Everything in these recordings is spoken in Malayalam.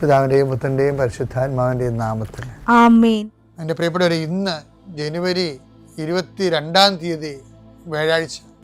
പിതാവിന്റെയും പുത്രന്റെയും പരിശുദ്ധാത്മാവിന്റെയും നാമത്തിൽ. ആമേൻ. എന്റെ പ്രിയപ്പെട്ടവരെ ഇന്ന് ജനുവരി ഇരുപത്തി രണ്ടാം തീയതി വ്യാഴാഴ്ച.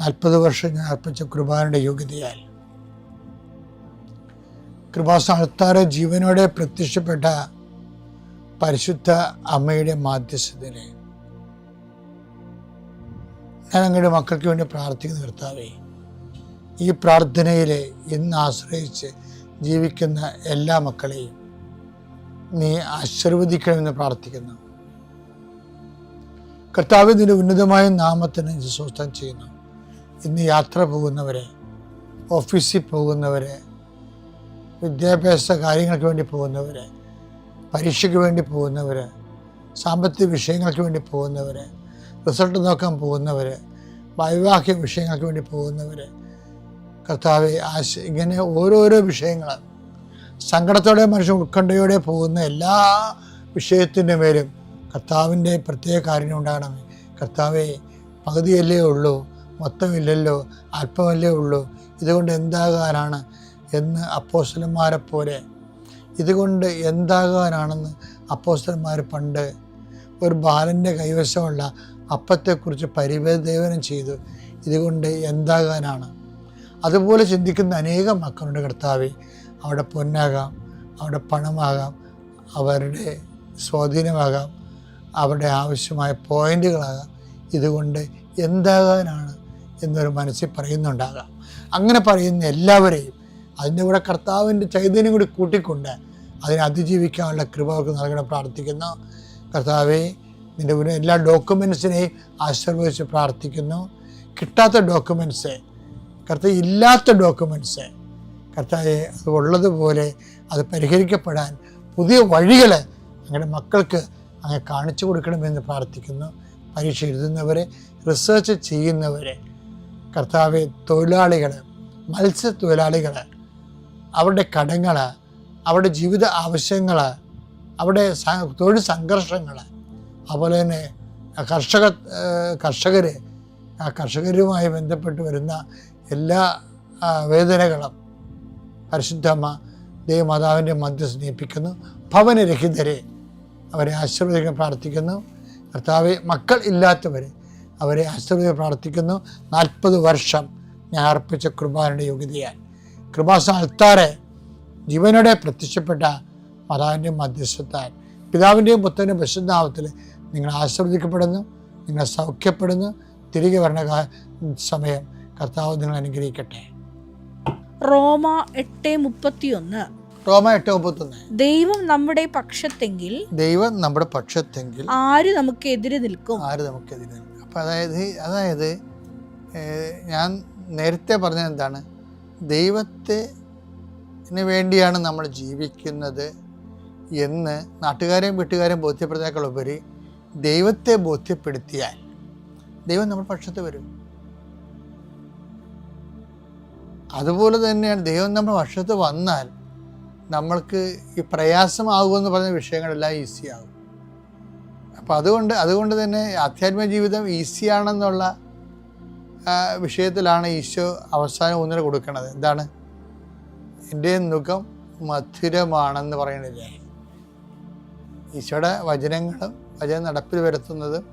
നാൽപ്പത് വർഷം ഞാൻ അർപ്പിച്ച കുർബാനയുടെ യോഗ്യതയാൽ. കൃപാസ്ഥാനത്താറെ ജീവനോടെ പ്രത്യക്ഷപ്പെട്ട പരിശുദ്ധ അമ്മയുടെ മാധ്യസ്ഥതയിലെ ഞാൻ അങ്ങയുടെ മക്കൾക്ക് വേണ്ടി പ്രാർത്ഥിക്കുന്ന കർത്താവേ ഈ പ്രാർത്ഥനയിൽ ഇന്ന് ആശ്രയിച്ച് ജീവിക്കുന്ന എല്ലാ മക്കളെയും നീ ആശീർവദിക്കണമെന്ന് പ്രാർത്ഥിക്കുന്നു. കർത്താവ് നിന്റെ ഉന്നതമായ നാമത്തിന് സ്വസ്ഥം ചെയ്യുന്നു. ഇന്ന് യാത്ര പോകുന്നവരെ ഓഫീസിൽ പോകുന്നവരെ വിദ്യാഭ്യാസ കാര്യങ്ങൾക്ക് വേണ്ടി പോകുന്നവരെ പരീക്ഷയ്ക്ക് വേണ്ടി പോകുന്നവർ സാമ്പത്തിക വിഷയങ്ങൾക്ക് വേണ്ടി പോകുന്നവർ റിസൾട്ട് നോക്കാൻ പോകുന്നവർ വൈവാഹിക വിഷയങ്ങൾക്ക് വേണ്ടി പോകുന്നവർ കർത്താവ് ആശ ഇങ്ങനെ ഓരോരോ വിഷയങ്ങൾ സങ്കടത്തോടെ മനുഷ്യൻ ഉത്കണ്ഠയോടെ പോകുന്ന എല്ലാ വിഷയത്തിന്റെ മേലും കർത്താവിന്റെ പ്രത്യേക കാര്യം ഉണ്ടാകണമേ. കർത്താവെ പകുതിയല്ലേ ഉള്ളൂ. മൊത്തമില്ലല്ലോ അല്പമല്ലേ ഉള്ളൂ. ഇതുകൊണ്ട് എന്താകാനാണ് എന്ന് അപ്പോസ്റ്റലന്മാരെ പോലെ ഇതുകൊണ്ട് എന്താകാനാണെന്ന് അപ്പോസ്റ്റലന്മാർ പണ്ട് ഒരു ബാലന്റെ കൈവശമുള്ള അപ്പത്തെക്കുറിച്ച് പരിവേദേവനം ചെയ്തു. ഇതുകൊണ്ട് എന്താകാനാണ്? അതുപോലെ ചിന്തിക്കുന്ന അനേകം മക്കളുടെ കർത്താവെ. അവിടെ പൊന്നാകാം അവിടെ പണമാകാം അവരുടെ സ്വാധീനമാകാം അവരുടെ ആവശ്യമായ പോയിന്റുകളാകാം. ഇതുകൊണ്ട് എന്താകാനാണ്? എന്നൊരു മനസ്സിൽ പറയുന്നുണ്ടാകാം. അങ്ങനെ പറയുന്ന എല്ലാവരെയും അതിന്റെ കൂടെ കർത്താവിന്റെ ചൈതന്യം കൂടി കൂട്ടിക്കൊണ്ട് അതിനെ അതിജീവിക്കാനുള്ള കൃപ അവർക്ക് നൽകണം പ്രാർത്ഥിക്കുന്നു. കർത്താവെ നിന്റെ മുന്നിൽ എല്ലാ ഡോക്യുമെൻസിനെയും ആശീർവദിച്ച് പ്രാർത്ഥിക്കുന്നു. കിട്ടാത്ത ഡോക്യുമെന്റ്സ് കർത്താവ് ഇല്ലാത്ത ഡോക്യുമെന്റ്സ് കർത്താവെ അത് ഉള്ളതുപോലെ അത് പരിഹരിക്കപ്പെടാൻ പുതിയ വഴികൾ അങ്ങയുടെ മക്കൾക്ക് അങ്ങ് കാണിച്ചു കൊടുക്കണമെന്ന് പ്രാർത്ഥിക്കുന്നു. പരീക്ഷ എഴുതുന്നവരെ റിസർച്ച് ചെയ്യുന്നവരെ കർത്താവെ തൊഴിലാളികൾ മത്സ്യത്തൊഴിലാളികൾ അവരുടെ കടങ്ങൾ അവരുടെ ജീവിത ആവശ്യങ്ങൾ അവരുടെ തൊഴിൽ സംഘർഷങ്ങൾ അതുപോലെ തന്നെ കർഷക കർഷകർ ആ കർഷകരുമായി ബന്ധപ്പെട്ട് വരുന്ന എല്ലാ വേദനകളും പരിശുദ്ധമ്മ ദേവമാതാവിന്റെ മധ്യ സ്നേഹിപ്പിക്കുന്നു ഭവനരഹിതരെ അവരെ ആശീർവദിക്കാൻ പ്രാർത്ഥിക്കുന്നു. കർത്താവ് മക്കൾ ഇല്ലാത്തവർ അവരെ ആശ്രയ പ്രാർത്ഥിക്കുന്നു. നാൽപ്പത് വർഷം ഞാൻ അർപ്പിച്ച കുർബാനയുടെ യോഗ്യതയാൽ. കൃപാസ അൾത്താറെ ജീവനോടെ പ്രത്യക്ഷപ്പെട്ട മാതാവിന്റെ മധ്യസ്ഥത്താൽ പിതാവിന്റെയും പുത്രന്റെയും വിശുദ്ധാവത്തിൽ നിങ്ങൾ ആസ്വദിക്കപ്പെടുന്നു നിങ്ങൾ സൗഖ്യപ്പെടുന്നു. തിരികെ വരണ സമയം കർത്താവ് നിങ്ങൾ അനുഗ്രഹിക്കട്ടെ. റോമ എട്ട് മുപ്പത്തിയൊന്ന്. റോമ എട്ട് മുപ്പത്തൊന്ന്. ദൈവം നമ്മുടെ പക്ഷത്തെങ്കിൽ ദൈവം നമ്മുടെ പക്ഷത്തെങ്കിൽ ആര് നമുക്ക് എതിരെ നിൽക്കും? ആര് നമുക്കെതിരെ അപ്പം അതായത് അതായത് ഞാൻ നേരത്തെ പറഞ്ഞത് എന്താണ് ദൈവത്തിന് വേണ്ടിയാണ് നമ്മൾ ജീവിക്കുന്നത് എന്ന് നാട്ടുകാരെയും വീട്ടുകാരെയും ബോധ്യപ്പെടുന്നതിനേക്കാൾ ഉപരി ദൈവത്തെ ബോധ്യപ്പെടുത്തിയാൽ ദൈവം നമ്മുടെ പക്ഷത്ത് വരും. അതുപോലെ തന്നെയാണ് ദൈവം നമ്മുടെ പക്ഷത്ത് വന്നാൽ നമ്മൾക്ക് ഈ പ്രയാസമാകുമെന്ന് പറഞ്ഞ വിഷയങ്ങളെല്ലാം ഈസിയാകും. അപ്പോൾ അതുകൊണ്ട് അതുകൊണ്ട് തന്നെ ആധ്യാത്മിക ജീവിതം ഈസിയാണെന്നുള്ള വിഷയത്തിലാണ് ഈശോ അവസാനം ഊന്നൽ കൊടുക്കുന്നത് എന്താണ്? എന്റെ മുഖം മധുരമാണെന്ന് പറയണില്ലേ ഈശോയുടെ വചനങ്ങളും വചനം നടപ്പിൽ വരുത്തുന്നതും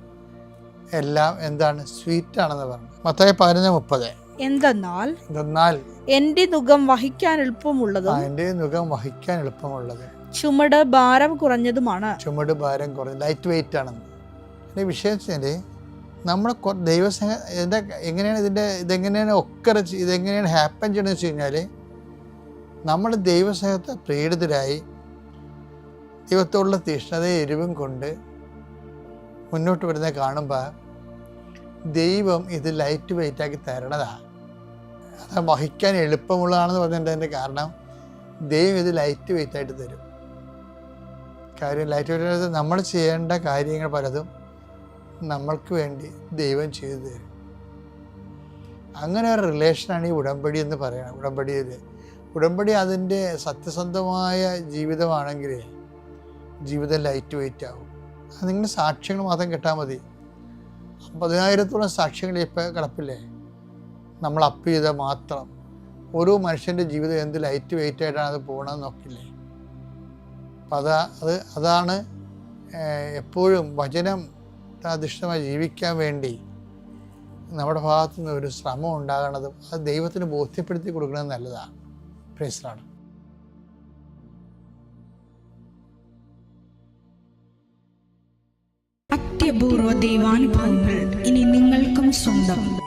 എല്ലാം എന്താണ്? സ്വീറ്റ് ആണെന്ന് പറഞ്ഞു. മത്തായി പതിനൊന്ന് മുപ്പത്. എന്തെന്നാൽ എന്തെന്നാൽ എന്റെ മുഖം വഹിക്കാൻ എളുപ്പമുള്ളത് എന്റെ മുഖം വഹിക്കാൻ എളുപ്പമുള്ളത് ചുമട് ഭാരം കുറഞ്ഞതുമാണ്. ചുമട് ഭാരം കുറഞ്ഞ ലൈറ്റ് വെയിറ്റ് ആണെന്ന്. എന്റെ വിഷയം വെച്ചാൽ നമ്മൾ ദൈവസ്നേഹ ഇതിന്റെ എങ്ങനെയാണ് ഇതിന്റെ ഇതെങ്ങനെയാണ് ഒക്കെ ഇതെങ്ങനെയാണ് ഹാപ്പൻ ചെയ്യണമെന്ന് വെച്ച് കഴിഞ്ഞാൽ നമ്മൾ ദൈവസേനത്തെ പ്രീഡിതരായി ദൈവത്തോടുള്ള തീഷ്ണതയും എരിവും കൊണ്ട് മുന്നോട്ട് വരുന്നത് കാണുമ്പോൾ ദൈവം ഇത് ലൈറ്റ് വെയിറ്റാക്കി തരണതാണ് അത് വഹിക്കാൻ എളുപ്പമുള്ളതാണെന്ന് പറഞ്ഞതിന്റെ കാരണം ദൈവം ഇത് ലൈറ്റ് വെയിറ്റ് ആയിട്ട് തരും. കാര്യം ലൈറ്റ് വെയിറ്റ് നമ്മൾ ചെയ്യേണ്ട കാര്യങ്ങൾ പലതും നമ്മൾക്ക് വേണ്ടി ദൈവം ചെയ്തു തരും. അങ്ങനെ ഒരു റിലേഷനാണ് ഈ ഉടമ്പടി എന്ന് പറയുന്നത്. ഉടമ്പടിയിൽ ഉടമ്പടി അതിന്റെ സത്യസന്ധമായ ജീവിതമാണെങ്കിൽ ജീവിതം ലൈറ്റ് വെയിറ്റ് ആവും. അത് നിങ്ങൾ സാക്ഷ്യങ്ങൾ മാത്രം കിട്ടാൽ മതി. പതിനായിരത്തോളം സാക്ഷ്യങ്ങൾ ഇപ്പോൾ കിടപ്പില്ലേ? നമ്മൾ അപ്പ് ചെയ്താൽ മാത്രം. ഓരോ മനുഷ്യന്റെ ജീവിതം എന്ത് ലൈറ്റ് വെയിറ്റ് ആയിട്ടാണ് അത് പോകണമെന്ന് നോക്കില്ലേ? അതാ അത് അതാണ് എപ്പോഴും വചനം അധിഷ്ഠമായി ജീവിക്കാൻ വേണ്ടി നമ്മുടെ ഭാഗത്തു നിന്ന് ഒരു ശ്രമം ഉണ്ടാകണതും അത് ദൈവത്തിന് ബോധ്യപ്പെടുത്തി കൊടുക്കുന്നത് നല്ലതാണ്. പ്രേസറാണ് അത്യപൂർവ ദൈവാനുഭവങ്ങൾ ഇനി നിങ്ങൾക്കും സ്വന്തം.